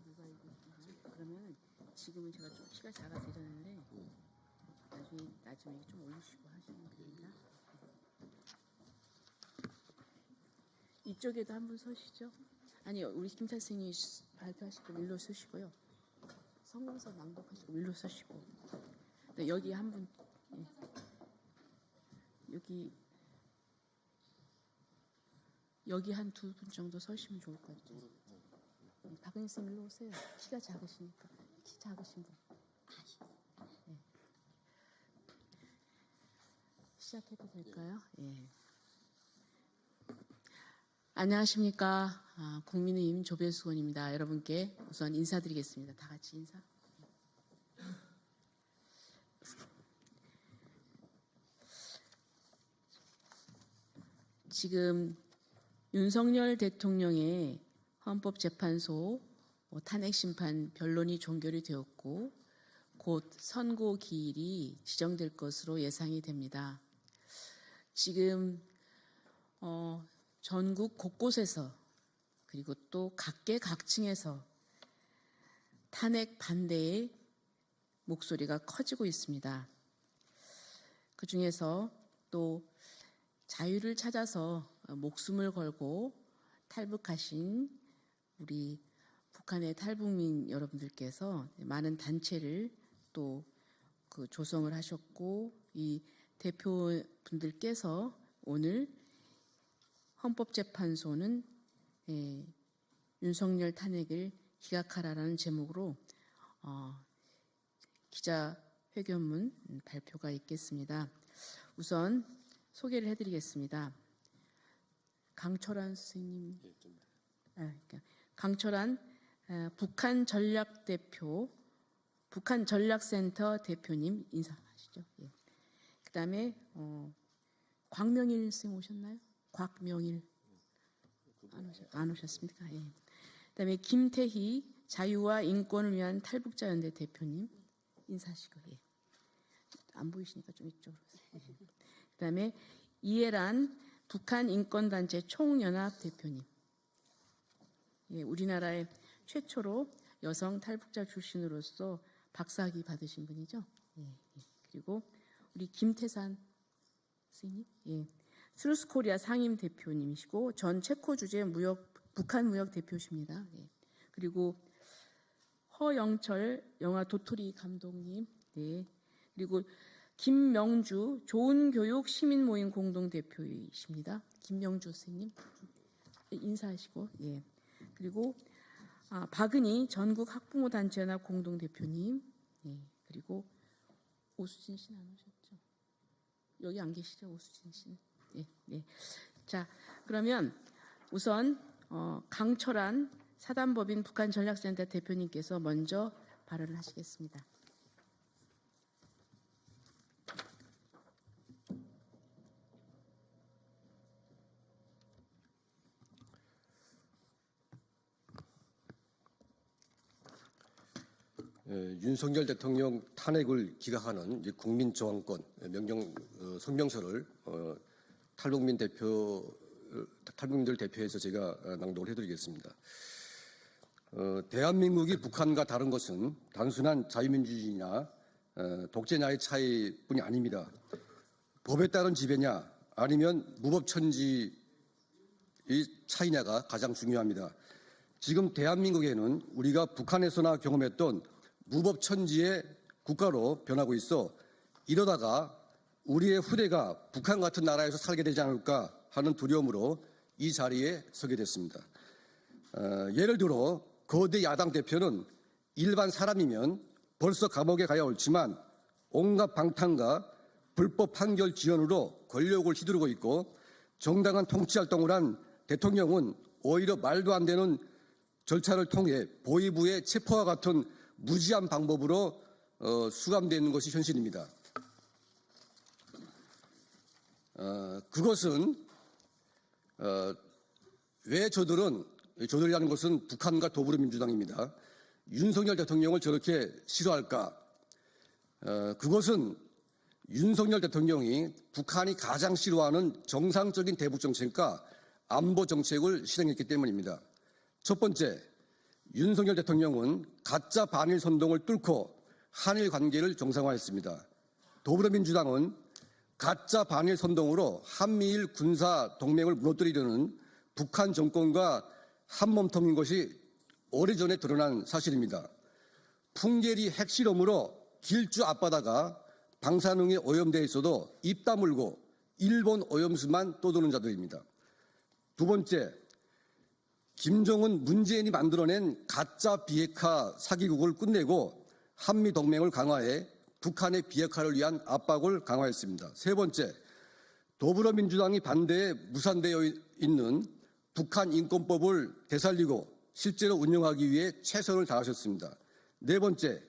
누가 얘기했나? 그러면 지금은 제가 좀 키가 작아서 이러는데 나중에 나중에 좀 올리시고 하시면 됩니다. 이쪽에도 한 분 서시죠? 아니요, 우리 김 선생님이 시- 발표하시고 일로 서시고요. 성공서 낭독하시고 일로 서시고. 네, 여기 한 분, 예. 여기 여기 한 두 분 정도 서시면 좋을 것 같아요. 네, 박은희 쌤 일로 오세요. 키가 작으시니까 키 작으신 분. 네. 시작해도 될까요? 예. 안녕하십니까. 아, 국민의힘 조배수원입니다. 여러분께 우선 인사드리겠습니다. 다 같이 인사. 지금 윤석열 대통령의 헌법재판소 뭐 탄핵 심판 변론이 종결이 되었고 곧 선고 기일이 지정될 것으로 예상이 됩니다. 지금 어, 전국 곳곳에서 그리고 또 각계각층에서 탄핵 반대의 목소리가 커지고 있습니다. 그 중에서 또 자유를 찾아서 목숨을 걸고 탈북하신 우리 북한의 탈북민 여러분들께서 많은 단체를 또 그 조성을 하셨고 이 대표분들께서 오늘 헌법재판소는 예, 윤석열 탄핵을 기각하라라는 제목으로 어, 기자회견문 발표가 있겠습니다. 우선 소개를 해드리겠습니다. 강철환 선생님, 아, 그러니까 강철환 아, 북한 전략 대표, 북한 전략센터 대표님 인사하시죠. 예. 그다음에 어, 광명일 쌤 오셨나요? 곽명일 안, 오셨, 안 오셨습니까? 예. 그다음에 김태희 자유와 인권을 위한 탈북자 연대 대표님 인사하시고 예. 안 보이시니까 좀 이쪽으로 오세요. 그다음에 이해란 북한 인권단체 총연합 대표님. 예, 우리나라의 최초로 여성 탈북자 출신으로서 박사학위 받으신 분이죠. 예, 예. 그리고 우리 김태산 선생님, 예, 스루스 코리아 상임 대표님이시고 전 체코 주재 무역 북한 무역 대표십니다. 예. 그리고 허영철 영화 도토리 감독님, 네. 그리고 김명주 좋은 교육 시민 모임 공동 대표이십니다. 김명주 예, 인사하시고 예. 그리고 아, 박은희 전국 학부모 단체연합 공동 대표님, 예. 그리고 오수진 씨는 안 오셨죠? 여기 안 계시죠, 오수진 씨는? 예, 네. 자, 그러면 우선 어, 강철한 사단법인 북한 전략센터 대표님께서 먼저 발언을 하시겠습니다. 윤석열 대통령 탄핵을 기각하는 이제 국민 저항권 명령 어, 성명서를 어, 탈북민 대표 어, 탈북민들 대표해서 제가 어, 낭독을 해드리겠습니다. 어, 대한민국이 북한과 다른 것은 단순한 자유민주주의나 어, 독재냐의 차이뿐이 아닙니다. 법에 따른 지배냐 아니면 무법천지의 차이냐가 가장 중요합니다. 지금 대한민국에는 우리가 북한에서나 경험했던 무법천지의 국가로 변하고 있어 이러다가 우리의 후대가 북한 같은 나라에서 살게 되지 않을까 하는 두려움으로 이 자리에 서게 됐습니다. 어, 예를 들어 거대 야당 대표는 일반 사람이면 벌써 감옥에 가야 옳지만 온갖 방탄과 불법 판결 지연으로 권력을 휘두르고 있고 정당한 통치 활동을 한 대통령은 오히려 말도 안 되는 절차를 통해 보위부의 체포와 같은 무지한 방법으로 어, 수감되는 것이 현실입니다. 어, 그것은 어, 왜 저들은 저들이라는 것은 북한과 더불어민주당입니다. 윤석열 대통령을 저렇게 싫어할까? 어, 그것은 윤석열 대통령이 북한이 가장 싫어하는 정상적인 대북 정책과 안보 정책을 실행했기 때문입니다. 첫 번째, 윤석열 대통령은 가짜 반일 선동을 뚫고 한일 관계를 정상화했습니다. 더불어민주당은 가짜 반일 선동으로 한미일 군사 동맹을 무너뜨리려는 북한 정권과 한몸통인 것이 오래전에 드러난 사실입니다. 풍계리 핵실험으로 길주 앞바다가 방사능에 오염돼 있어도 입 다물고 일본 오염수만 떠도는 자들입니다. 두 번째, 김정은 문재인이 만들어낸 가짜 비핵화 사기국을 끝내고 한미 동맹을 강화해 북한의 비핵화를 위한 압박을 강화했습니다. 세 번째, 더불어민주당이 반대에 무산되어 있는 북한 인권법을 되살리고 실제로 운영하기 위해 최선을 다하셨습니다. 네 번째,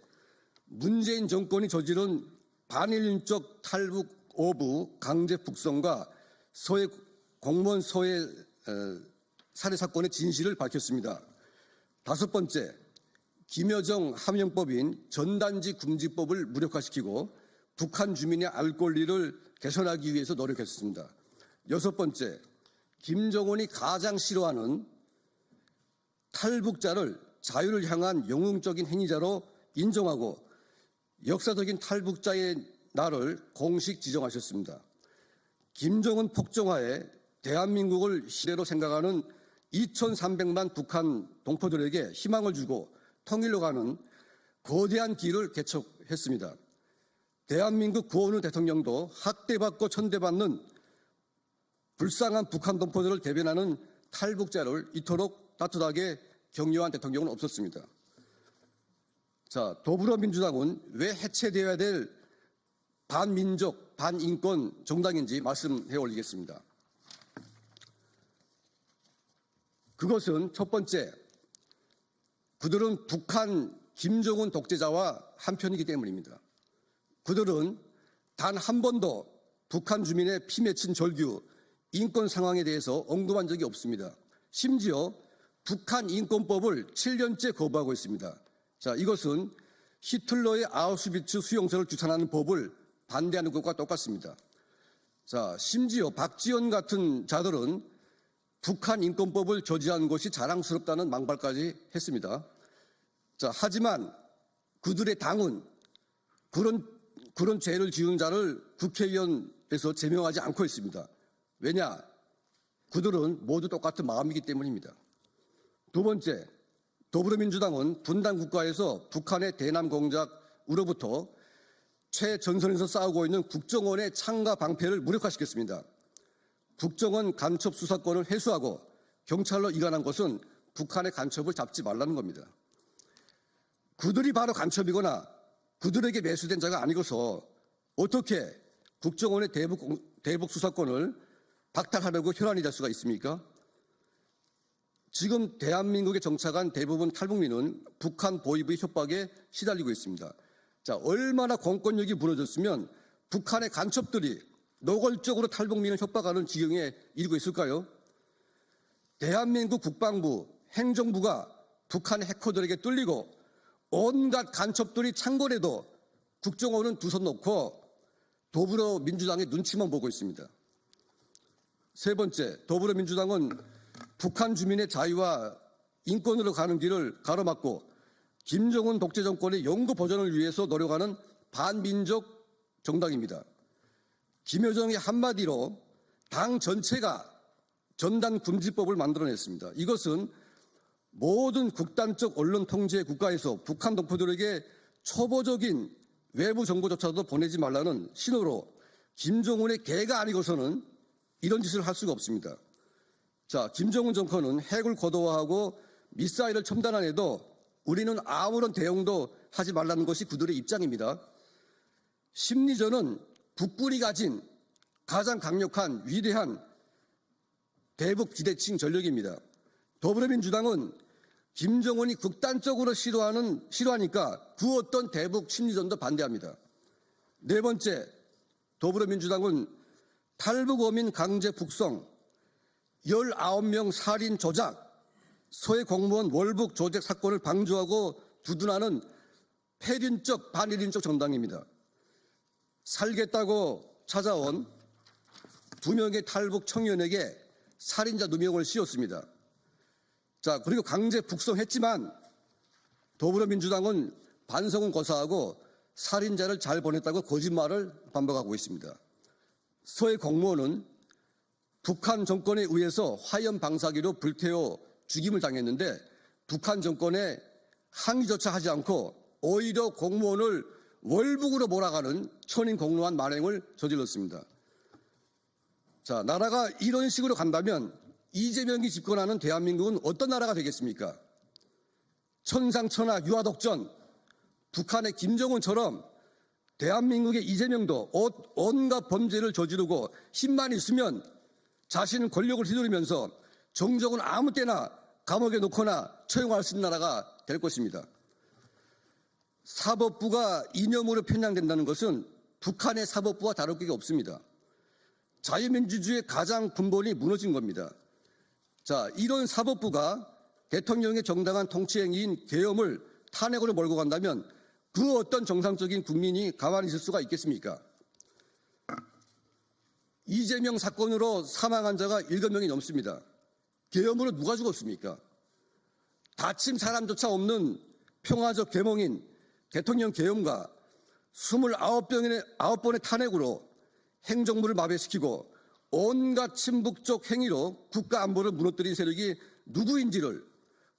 문재인 정권이 저지른 반일인적 탈북 오부 강제 북송과 서해 공무원 서해 어, 살해 사건의 진실을 밝혔습니다. 다섯 번째, 김여정 함영법인 전단지 금지법을 무력화시키고 북한 주민의 알 권리를 개선하기 위해서 노력했습니다. 여섯 번째, 김정은이 가장 싫어하는 탈북자를 자유를 향한 영웅적인 행위자로 인정하고 역사적인 탈북자의 날을 공식 지정하셨습니다. 김정은 폭정화에 대한민국을 시대로 생각하는 2,300만 북한 동포들에게 희망을 주고 통일로 가는 거대한 길을 개척했습니다. 대한민국 구원의 대통령도 학대받고 천대받는 불쌍한 북한 동포들을 대변하는 탈북자를 이토록 따뜻하게 격려한 대통령은 없었습니다. 자, 더불어민주당은 왜 해체되어야 될 반민족, 반인권 정당인지 말씀해 올리겠습니다. 그것은 첫 번째, 그들은 북한 김정은 독재자와 한편이기 때문입니다. 그들은 단 한 번도 북한 주민의 피 맺힌 절규, 인권 상황에 대해서 언급한 적이 없습니다. 심지어 북한 인권법을 7년째 거부하고 있습니다. 자, 이것은 히틀러의 아우슈비츠 수용소를 주산하는 법을 반대하는 것과 똑같습니다. 자, 심지어 박지원 같은 자들은 북한 인권법을 저지한 것이 자랑스럽다는 망발까지 했습니다. 자, 하지만 그들의 당은 그런, 그런 죄를 지은 자를 국회의원에서 제명하지 않고 있습니다. 왜냐? 그들은 모두 똑같은 마음이기 때문입니다. 두 번째, 더불어민주당은 분단 국가에서 북한의 대남 공작으로부터 최전선에서 싸우고 있는 국정원의 창가 방패를 무력화시켰습니다. 국정원 간첩 수사권을 회수하고 경찰로 이관한 것은 북한의 간첩을 잡지 말라는 겁니다. 그들이 바로 간첩이거나 그들에게 매수된 자가 아니고서 어떻게 국정원의 대북, 공- 대북 수사권을 박탈하려고 혈안이 될 수가 있습니까? 지금 대한민국에 정착한 대부분 탈북민은 북한 보위부의 협박에 시달리고 있습니다. 자, 얼마나 공권력이 무너졌으면 북한의 간첩들이 노골적으로 탈북민을 협박하는 지경에 이르고 있을까요? 대한민국 국방부, 행정부가 북한 해커들에게 뚫리고 온갖 간첩들이 창궐해도 국정원은 두 손 놓고 더불어민주당의 눈치만 보고 있습니다. 세 번째, 더불어민주당은 북한 주민의 자유와 인권으로 가는 길을 가로막고 김정은 독재 정권의 영구 보전을 위해서 노력하는 반민족 정당입니다. 김여정이 한마디로 당 전체가 전단 금지법을 만들어냈습니다. 이것은 모든 극단적 언론 통제 국가에서 북한 동포들에게 초보적인 외부 정보조차도 보내지 말라는 신호로 김정은의 개가 아니고서는 이런 짓을 할 수가 없습니다. 자, 김정은 정권은 핵을 고도화하고 미사일을 첨단한 해도 우리는 아무런 대응도 하지 말라는 것이 그들의 입장입니다. 심리전은 북군이 가진 가장 강력한 위대한 대북 기대칭 전력입니다. 더불어민주당은 김정은이 극단적으로 싫어하는, 싫어하니까 그 어떤 대북 심리전도 반대합니다. 네 번째, 더불어민주당은 탈북 어민 강제 북송, 19명 살인 조작, 서해 공무원 월북 조작 사건을 방조하고 두둔하는 폐륜적 반일인적 정당입니다. 살겠다고 찾아온 두 명의 탈북 청년에게 살인자 누명을 씌웠습니다. 자, 그리고 강제 북송했지만 더불어민주당은 반성은 고사하고 살인자를 잘 보냈다고 거짓말을 반복하고 있습니다. 서해 공무원은 북한 정권에 의해서 화염 방사기로 불태워 죽임을 당했는데 북한 정권에 항의조차 하지 않고 오히려 공무원을 월북으로 몰아가는 천인 공로한 만행을 저질렀습니다. 자, 나라가 이런 식으로 간다면 이재명이 집권하는 대한민국은 어떤 나라가 되겠습니까? 천상천하 유아독전, 북한의 김정은처럼 대한민국의 이재명도 온- 온갖 범죄를 저지르고 힘만 있으면 자신은 권력을 휘두르면서 정적은 아무 때나 감옥에 놓거나 처형할 수 있는 나라가 될 것입니다. 사법부가 이념으로 편향된다는 것은 북한의 사법부와 다를 게 없습니다. 자유민주주의의 가장 근본이 무너진 겁니다. 자, 이런 사법부가 대통령의 정당한 통치행위인 계엄을 탄핵으로 몰고 간다면 그 어떤 정상적인 국민이 가만히 있을 수가 있겠습니까? 이재명 사건으로 사망한 자가 7명이 넘습니다. 계엄으로 누가 죽었습니까? 다친 사람조차 없는 평화적 계몽인 대통령 계엄과 29번의, 9번의 탄핵으로 행정부를 마비시키고 온갖 친북적 행위로 국가 안보를 무너뜨린 세력이 누구인지를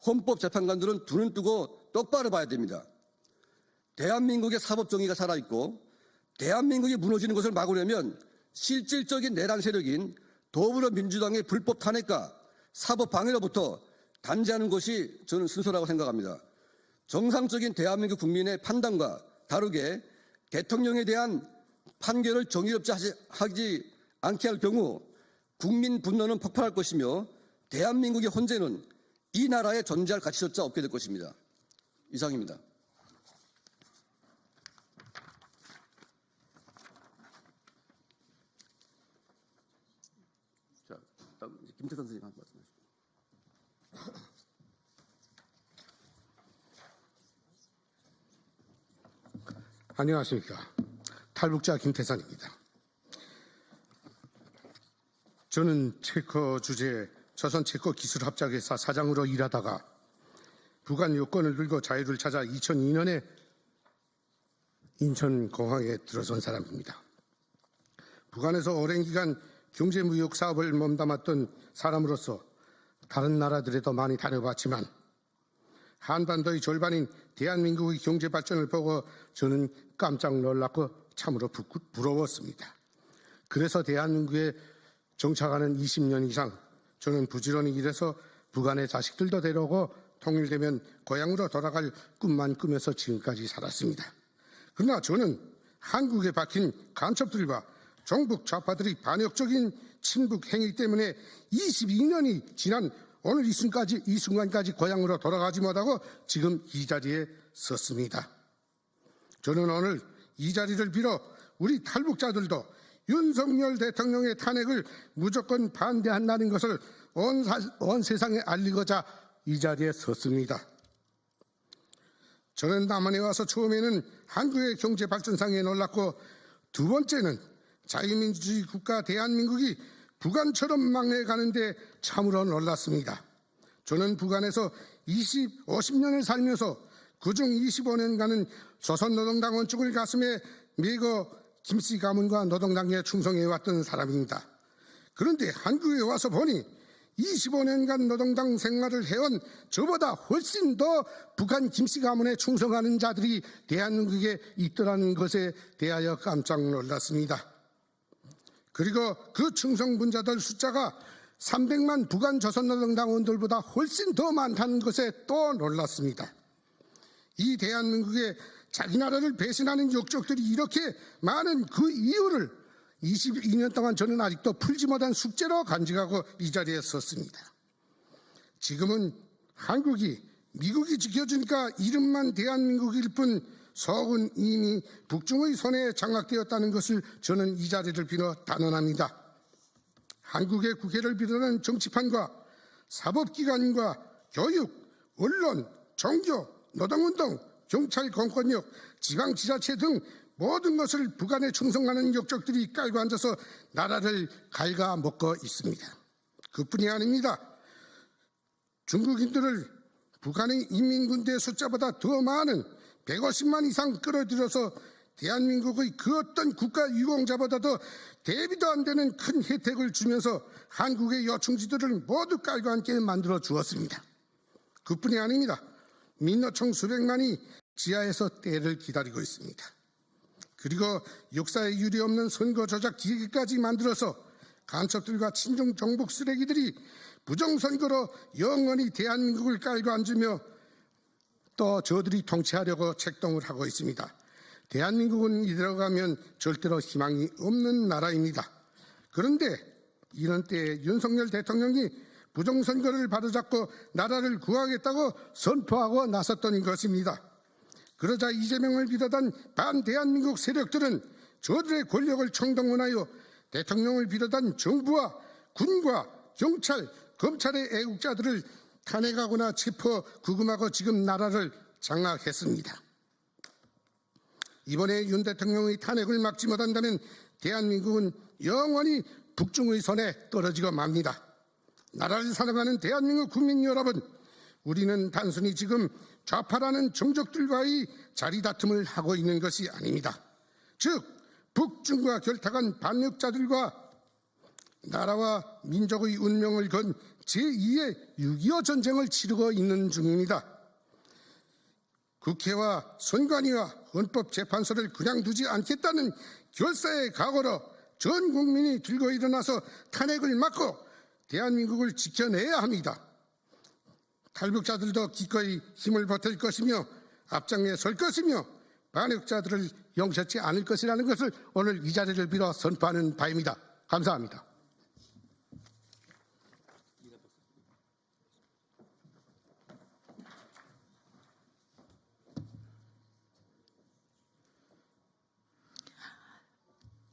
헌법재판관들은 두 눈 뜨고 똑바로 봐야 됩니다. 대한민국의 사법 정의가 살아있고 대한민국이 무너지는 것을 막으려면 실질적인 내란 세력인 더불어민주당의 불법 탄핵과 사법 방해로부터 단죄하는 것이 저는 순서라고 생각합니다. 정상적인 대한민국 국민의 판단과 다르게 대통령에 대한 판결을 정의롭지 하지- 않게 할 경우 국민 분노는 폭발할 것이며 대한민국의 헌재는 이 나라에 존재할 가치조차 없게 될 것입니다. 이상입니다. 자, 김태선 선생님 한번 말씀하시죠. 안녕하십니까. 탈북자 김태산입니다. 저는 체커 주재 조선 체커 기술 합작회사 사장으로 일하다가 부관 요건을 들고 자유를 찾아 2002년에 인천 공항에 들어선 사람입니다. 북한에서 오랜 기간 경제무역 사업을 몸담았던 사람으로서 다른 나라들에도 많이 다녀봤지만 한반도의 절반인 대한민국의 경제 발전을 보고 저는 깜짝 놀랐고 참으로 부, 부러웠습니다. 그래서 대한민국에 정착하는 20년 이상 저는 부지런히 일해서 북한의 자식들도 데려오고 통일되면 고향으로 돌아갈 꿈만 꾸면서 지금까지 살았습니다. 그러나 저는 한국에 박힌 간첩들과 종북 좌파들의 반역적인 친북 행위 때문에 22년이 지난 오늘 이 순간까지, 이 순간까지 고향으로 돌아가지 못하고 지금 이 자리에 섰습니다. 저는 오늘 이 자리를 빌어 우리 탈북자들도 윤석열 대통령의 탄핵을 무조건 반대한다는 것을 온, 사- 온 세상에 알리고자 이 자리에 섰습니다. 저는 남한에 와서 처음에는 한국의 경제 발전상에 놀랐고 두 번째는 자유민주주의 국가 대한민국이 북한처럼 망해가는데 참으로 놀랐습니다. 저는 북한에서 20, 50년을 살면서 그중 25년간은 조선노동당 원 쪽을 가슴에 메고 김씨 가문과 노동당에 충성해왔던 사람입니다. 그런데 한국에 와서 보니 25년간 노동당 생활을 해온 저보다 훨씬 더 북한 김씨 가문에 충성하는 자들이 대한민국에 있더라는 것에 대하여 깜짝 놀랐습니다. 그리고 그 충성분자들 숫자가 300만 북한 조선노동당원들보다 훨씬 더 많다는 것에 또 놀랐습니다. 이 대한민국에 자기 나라를 배신하는 욕적들이 이렇게 많은 그 이유를 22년 동안 저는 아직도 풀지 못한 숙제로 간직하고 이 자리에 섰습니다. 지금은 한국이 미국이 지켜주니까 이름만 대한민국일 뿐 속은 이미 북중의 손에 장악되었다는 것을 저는 이 자리를 빌어 단언합니다. 한국의 국회를 비롯한 정치판과 사법기관과 교육, 언론, 종교, 노동운동, 경찰, 공권력, 지방지자체 등 모든 것을 북한에 충성하는 역적들이 깔고 앉아서 나라를 갉아먹고 있습니다. 그뿐이 아닙니다. 중국인들을 북한의 인민군대 숫자보다 더 많은 150만 이상 끌어들여서 대한민국의 그 어떤 국가 유공자보다도 대비도 안 되는 큰 혜택을 주면서 한국의 여충지들을 모두 깔고 앉게 만들어 주었습니다. 그뿐이 아닙니다. 민노총 수백만이 지하에서 때를 기다리고 있습니다. 그리고 역사에 유리 없는 선거 조작 기계까지 만들어서 간첩들과 친중 정복 쓰레기들이 부정선거로 영원히 대한민국을 깔고 앉으며 또 저들이 통치하려고 책동을 하고 있습니다. 대한민국은 이대로 가면 절대로 희망이 없는 나라입니다. 그런데 이런 때에 윤석열 대통령이 부정선거를 바로잡고 나라를 구하겠다고 선포하고 나섰던 것입니다. 그러자 이재명을 비롯한 반대한민국 세력들은 저들의 권력을 총동원하여 대통령을 비롯한 정부와 군과 경찰, 검찰의 애국자들을 탄핵하거나 체포, 구금하고 지금 나라를 장악했습니다. 이번에 윤 대통령의 탄핵을 막지 못한다면 대한민국은 영원히 북중의 손에 떨어지고 맙니다. 나라를 사랑하는 대한민국 국민 여러분, 우리는 단순히 지금 좌파라는 종족들과의 자리다툼을 하고 있는 것이 아닙니다. 즉, 북중과 결탁한 반역자들과 나라와 민족의 운명을 건 제2의 6.25 전쟁을 치르고 있는 중입니다. 국회와 선관위와 헌법재판소를 그냥 두지 않겠다는 결사의 각오로 전 국민이 들고 일어나서 탄핵을 막고 대한민국을 지켜내야 합니다. 탈북자들도 기꺼이 힘을 보탤 것이며 앞장에 설 것이며 반역자들을 용서치 않을 것이라는 것을 오늘 이 자리를 빌어 선포하는 바입니다. 감사합니다.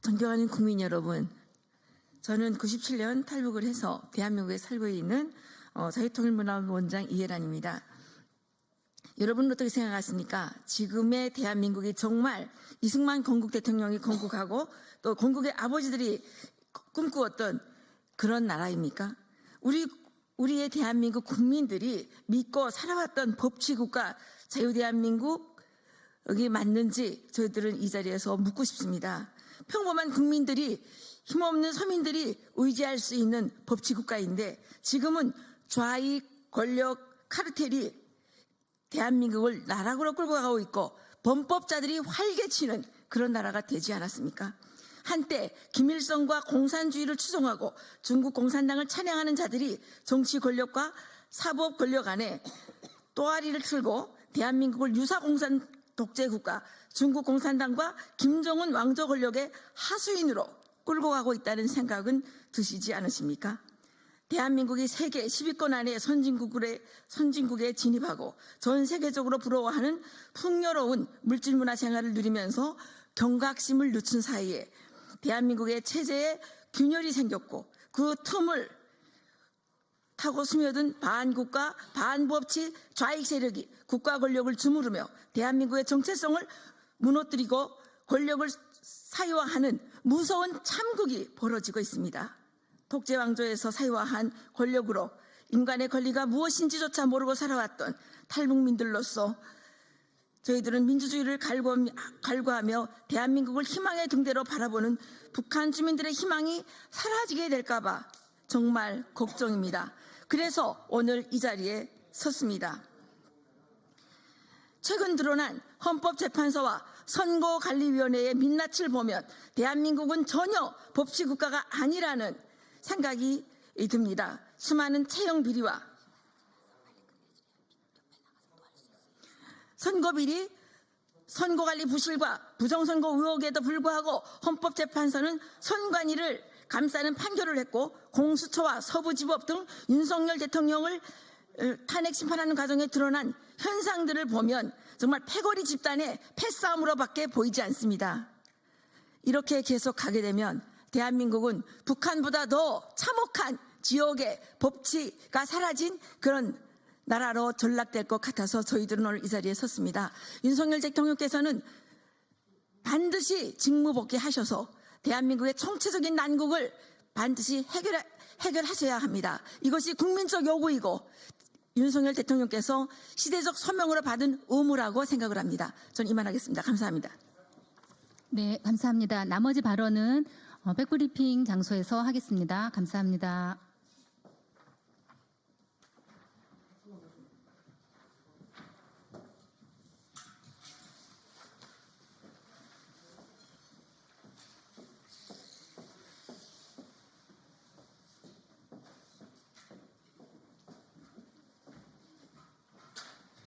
존경하는 국민 여러분, 저는 97년 탈북을 해서 대한민국에 살고 있는 어, 자유통일문화원장 이혜란입니다. 여러분은 어떻게 생각하십니까? 지금의 대한민국이 정말 이승만 건국 대통령이 건국하고 또 건국의 아버지들이 꿈꾸었던 그런 나라입니까? 우리 우리의 대한민국 국민들이 믿고 살아왔던 법치국가 자유대한민국 여기 맞는지 저희들은 이 자리에서 묻고 싶습니다. 평범한 국민들이 힘없는 서민들이 의지할 수 있는 법치국가인데 지금은 좌익 권력 카르텔이 대한민국을 나락으로 끌고 가고 있고 범법자들이 활개치는 그런 나라가 되지 않았습니까? 한때 김일성과 공산주의를 추종하고 중국 공산당을 찬양하는 자들이 정치 권력과 사법 권력 안에 또아리를 틀고 대한민국을 유사공산 독재국가 중국 공산당과 김정은 왕조 권력의 하수인으로 끌고 가고 있다는 생각은 드시지 않으십니까? 대한민국이 세계 10위권 안에 선진국에, 선진국에 진입하고 전 세계적으로 부러워하는 풍요로운 물질 문화 생활을 누리면서 경각심을 늦춘 사이에 대한민국의 체제에 균열이 생겼고 그 틈을 타고 스며든 반국가 반법치 좌익 세력이 국가 권력을 주무르며 대한민국의 정체성을 무너뜨리고 권력을 사유화하는 무서운 참국이 벌어지고 있습니다. 독재 왕조에서 사유화한 권력으로 인간의 권리가 무엇인지조차 모르고 살아왔던 탈북민들로서 저희들은 민주주의를 갈구하며 대한민국을 희망의 등대로 바라보는 북한 주민들의 희망이 사라지게 될까봐 정말 걱정입니다. 그래서 오늘 이 자리에 섰습니다. 최근 드러난 헌법재판소와 선거관리위원회의 민낯을 보면 대한민국은 전혀 법치국가가 아니라는 생각이 듭니다. 수많은 채용 비리와 선거비리, 선거관리 부실과 부정선거 의혹에도 불구하고 헌법재판소는 선관위를 감싸는 판결을 했고 공수처와 서부지법 등 윤석열 대통령을 탄핵 심판하는 과정에 드러난 현상들을 보면 정말 패거리 집단의 패싸움으로밖에 보이지 않습니다. 이렇게 계속 가게 되면 대한민국은 북한보다 더 참혹한 지역의 법치가 사라진 그런 나라로 전락될 것 같아서 저희들은 오늘 이 자리에 섰습니다. 윤석열 대통령께서는 반드시 직무복귀하셔서 대한민국의 총체적인 난국을 반드시 해결, 해결하셔야 합니다. 이것이 국민적 요구이고 윤석열 대통령께서 시대적 소명으로 받은 의무라고 생각을 합니다. 저는 이만하겠습니다. 감사합니다. 네, 감사합니다. 나머지 발언은 어, 백브리핑 장소에서 하겠습니다. 감사합니다.